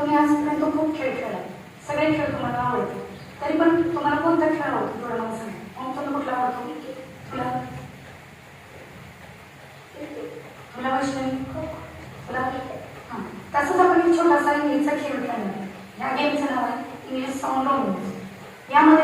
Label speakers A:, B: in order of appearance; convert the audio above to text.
A: तुम्ही आजपर्यंत खूप खेळ खेळला सगळे खेळ तुम्हाला आवडते तरी पण तुम्हाला कोणता खेळ आवडतो थोडं मला सांगा. मग तुला कुठला आवडतो? तुला? तुला वैष्णवी? तुला? हां. तसंच आपण एक छोटासा इंग्लिशचा खेळ खेळला या गेमचं नाव आहे इंग्लिश साऊंड यामध्ये